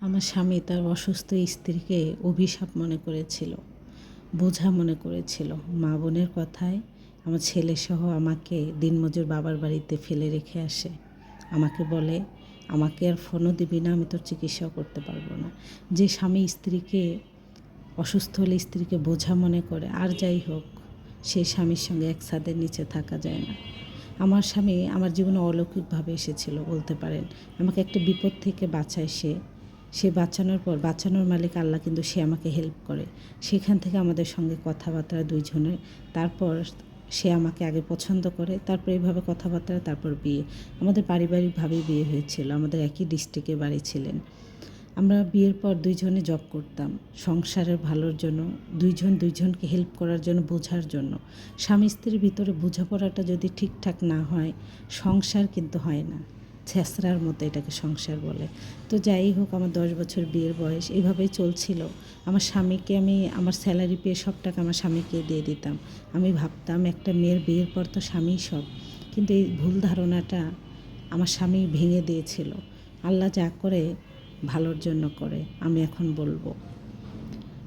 আমার স্বামী তার অসুস্থ স্ত্রীকে অভিশাপ মনে করেছিল, বোঝা মনে করেছিল। মা বোনের কথায় আমার ছেলেসহ আমাকে দিনমজুর বাবার বাড়িতে ফেলে রেখে আসে। আমাকে বলে, আমাকে আর ফোনও দিবি না, আমি তোর চিকিৎসাও করতে পারব না। যে স্বামী স্ত্রীকে, অসুস্থ হলে স্ত্রীকে বোঝা মনে করে, আর যাই হোক সেই স্বামীর সঙ্গে এক ছাদের নিচে থাকা যায় না। আমার স্বামী আমার জীবনে অলৌকিকভাবে এসেছিল, বলতে পারেন। আমাকে একটা বিপদ থেকে বাঁচায় সে সে বাঁচানোর পর, বাঁচানোর মালিক আল্লাহ কিন্তু সে আমাকে হেল্প করে। সেখান থেকে আমাদের সঙ্গে কথাবার্তা দুইজনের। তারপর সে আমাকে আগে পছন্দ করে, তারপর এইভাবে কথাবার্তা, তারপর বিয়ে। আমাদের পারিবারিকভাবেই বিয়ে হয়েছিল, আমাদের একই ডিস্ট্রিক্টে বাড়ি ছিলেন। আমরা বিয়ের পর দুইজনে জব করতাম, সংসারের ভালোর জন্য, দুইজন দুইজনকে হেল্প করার জন্য, বোঝার জন্য। স্বামী স্ত্রীর ভিতরে বোঝাপড়াটা যদি ঠিকঠাক না হয়, সংসার কিন্তু হয় না। ছেঁচড়ার মতো এটাকে সংসার বলে। তো যাই হোক, আমার দশ বছর বিয়ের বয়স এইভাবেই চলছিল। আমার স্বামীকে আমি, আমার স্যালারি পেয়ে সব টাকা আমার স্বামীকে দিয়ে দিতাম। আমি ভাবতাম একটা মেয়ের বিয়ের পর তো স্বামী সব। কিন্তু এই ভুল ধারণাটা আমার স্বামী ভেঙে দিয়েছিল। আল্লাহ যা করে, ভালোর জন্য করে, আমি এখন বলব।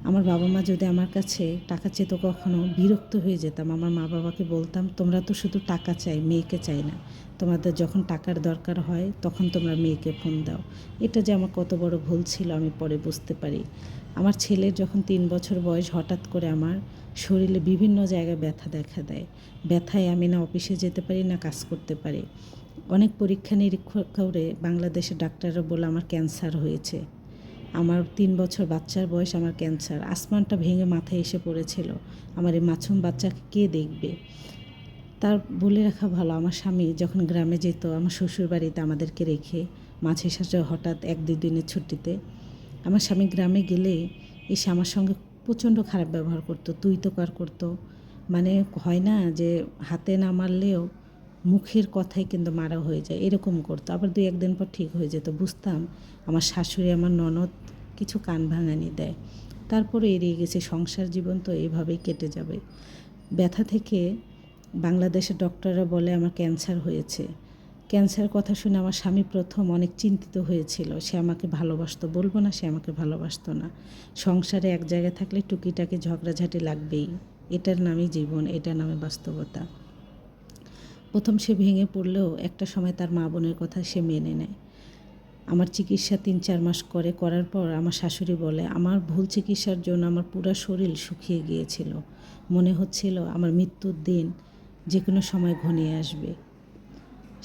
আমার বাবা মা যদি আমার কাছে টাকা চেত কখনো, বিরক্ত হয়ে যেতাম। আমার মা বাবাকে বলতাম, তোমরা তো শুধু টাকা চাই, মেয়েকে চাই না। তোমাদের যখন টাকার দরকার হয়, তখন তোমরা মেয়েকে ফোন দাও। এটা যে আমার কত বড় ভুল ছিল, আমি পরে বুঝতে পারি। আমার ছেলের যখন তিন বছর বয়স, হঠাৎ করে আমার শরীরে বিভিন্ন জায়গায় ব্যথা দেখা দেয়। ব্যথায় আমি না অফিসে যেতে পারি, না কাজ করতে পারি। অনেক পরীক্ষা নিরীক্ষা করে বাংলাদেশের ডাক্তাররা বলে আমার ক্যান্সার হয়েছে। আমার তিন বছর বাচ্চার বয়স আমার ক্যান্সার। আসমানটা ভেঙে মাথায় এসে পড়েছিল। আমার এই মাছুম বাচ্চাকে কে দেখবে? তার বলে রাখা ভালো, আমার স্বামী যখন গ্রামে যেত, আমার শ্বশুর বাড়িতে আমাদেরকে রেখে মাঝে সাথে হঠাৎ এক দুই দিনের ছুটিতে। আমার স্বামী গ্রামে গেলে এসে আমার সঙ্গে প্রচণ্ড খারাপ ব্যবহার করতো, তুই তো কার করতো? মানে হয় না যে হাতে না মারলেও মুখের কথাই কিন্তু মারা হয়ে যায়, এরকম করতো। আবার দুই একদিন পর ঠিক হয়ে যেত, বুঝতাম আমার শাশুড়ি, আমার ননদ কিছু কান ভাঙানি দেয়। তারপরে এড়িয়ে গেছে, সংসার জীবন তো এভাবেই কেটে যাবে। ব্যথা থেকে বাংলাদেশের ডক্টররা বলে আমার ক্যান্সার হয়েছে। ক্যান্সার কথা শুনে আমার স্বামী প্রথম অনেক চিন্তিত হয়েছিল, সে আমাকে ভালোবাসতো। বলব না সে আমাকে ভালোবাসতো না। সংসারে এক জায়গায় থাকলে টুকিটাকি ঝগড়াঝাটি লাগবেই। এটার নামই জীবন, এটার নামে বাস্তবতা। প্রথম সে ভেঙে পড়লেও একটা সময় তার মা বোনের কথা সে মেনে নেয়। আমার চিকিৎসা তিন চার মাস করে, করার পর আমার শাশুড়ি বলে, আমার ভুল চিকিৎসার জন্য আমার পুরো শরীর শুকিয়ে গিয়েছিল। মনে হচ্ছিল আমার মৃত্যুর দিন যে কোনো সময় ঘনিয়ে আসবে।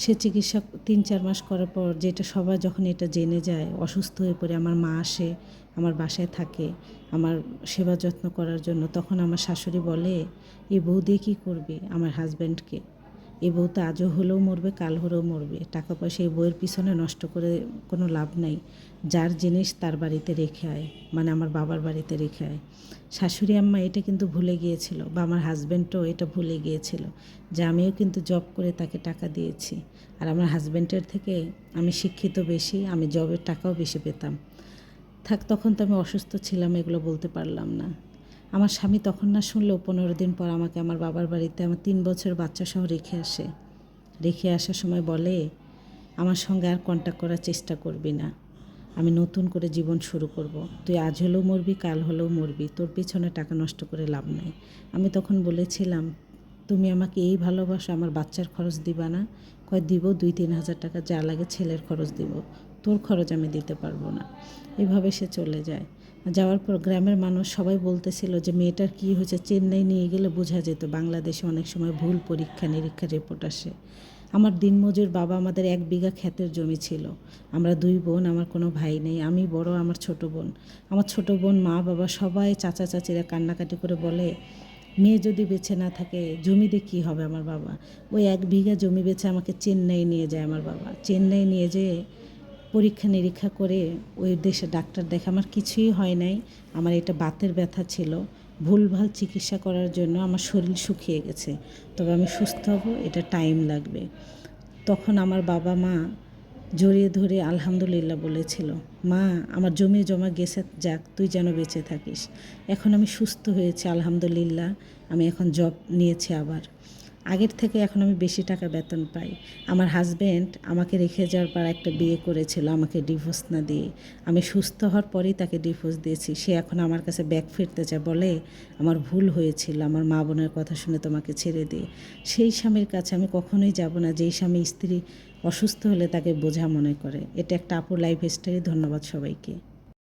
সে চিকিৎসা তিন চার মাস করার পর যেটা সবাই যখন এটা জেনে যায়, অসুস্থ হয়ে পড়ে আমার মা আসে, আমার বাসায় থাকে, আমার সেবা যত্ন করার জন্য, তখন আমার শাশুড়ি বলে, এই বউ দিয়ে কী করবে? আমার হাজব্যান্ডকে এই বউ তো আজও হলেও মরবে, কাল হলেও মরবে। টাকা পয়সা এই বইয়ের পিছনে নষ্ট করে কোনো লাভ নাই। যার জিনিস তার বাড়িতে রেখে আয় মানে আমার বাবার বাড়িতে রেখে আয়। শাশুড়ি, আম্মা এটা কিন্তু ভুলে গিয়েছিল, বা আমার হাজব্যান্ডও এটা ভুলে গিয়েছিল যে আমিও কিন্তু জব করে তাকে টাকা দিয়েছি। আর আমার হাজব্যান্ডের থেকে আমি শিক্ষিত বেশি, আমি জবের টাকাও বেশি পেতাম। থাক, তখন তো আমি অসুস্থ ছিলাম, এগুলো বলতে পারলাম না। আমার স্বামী তখন না শুনলেও পনেরো দিন পর আমাকে আমার বাবার বাড়িতে আমার তিন বছর বাচ্চা সহ রেখে আসে। রেখে আসার সময় বলে, আমার সঙ্গে আর কন্ট্যাক্ট করার চেষ্টা করবি না। আমি নতুন করে জীবন শুরু করব। তুই আজ হলেও মরবি, কাল হলেও মরবি। তোর পিছনে টাকা নষ্ট করে লাভ নাই। আমি তখন বলেছিলাম, তুমি আমাকে এই ভালোবাসো, আমার বাচ্চার খরচ দিবা না। কয়, দিব দুই, তিন হাজার টাকা, যা লাগে ছেলের খরচ দিব। তোর খরচ আমি দিতে পারব না। এভাবে সে চলে যায়। যাওয়ার পর গ্রামের মানুষ সবাই বলতেছিল যে মেয়েটার কী হয়েছে? চেন্নাই নিয়ে গেলে বোঝা যেত। বাংলাদেশে অনেক সময় ভুল পরীক্ষা নিরীক্ষা রিপোর্ট আসে। আমার দিনমজুর বাবা আমাদের এক বিঘা ক্ষেতের জমি ছিল। আমরা দুই বোন, আমার কোনো ভাই নেই, আমি বড়, আমার ছোট বোন। আমার ছোট বোন, মা, বাবা সবাই চাচা, চাচিরা কান্নাকাটি করে বলে, মেয়ে যদি বেছে না থাকে জমি দিয়ে কী হবে আমার বাবা? ওই এক বিঘা জমি বেছে আমাকে চেন্নাই নিয়ে যায় আমার বাবা। চেন্নাই নিয়ে যেয়ে পরীক্ষা নিরীক্ষা করে ওই দেশে ডাক্তার দেখে আমার কিছুই হয় নাই। আমার এটা বাতের ব্যথা ছিল। ভুলভাল চিকিৎসা করার জন্য আমার শরীর শুকিয়ে গেছে। তবে আমি সুস্থ হব, এটা টাইম লাগবে। তখন আমার বাবা মা জড়িয়ে ধরে আলহামদুলিল্লাহ বলেছিল, মা, আমার জমি জমা গেছে, যাক, তুই যেন বেঁচে থাকিস। এখন আমি সুস্থ হয়েছি, আলহামদুলিল্লাহ। আমি এখন জব নিয়েছি আবার। আগের থেকে এখন আমি বেশি টাকা বেতন পাই। আমার হাজব্যান্ড আমাকে রেখে যাওয়ার পর একটা বিয়ে করেছিল, আমাকে ডিভোর্স না দিয়ে। আমি সুস্থ হওয়ার পরেই তাকে ডিভোর্স দিয়েছি। সে এখন আমার কাছে ব্যাক ফিরতে চায় বলে, আমার ভুল হয়েছিল, আমার মা বোনের কথা শুনে তোমাকে ছেড়ে দিয়ে সেই স্বামীর কাছে আমি কখনোই যাব না, যেই স্বামী স্ত্রী অসুস্থ হলে তাকে বোঝা মনে করে। এটা একটা আপুর লাইফ স্টাইল ধন্যবাদ সবাইকে।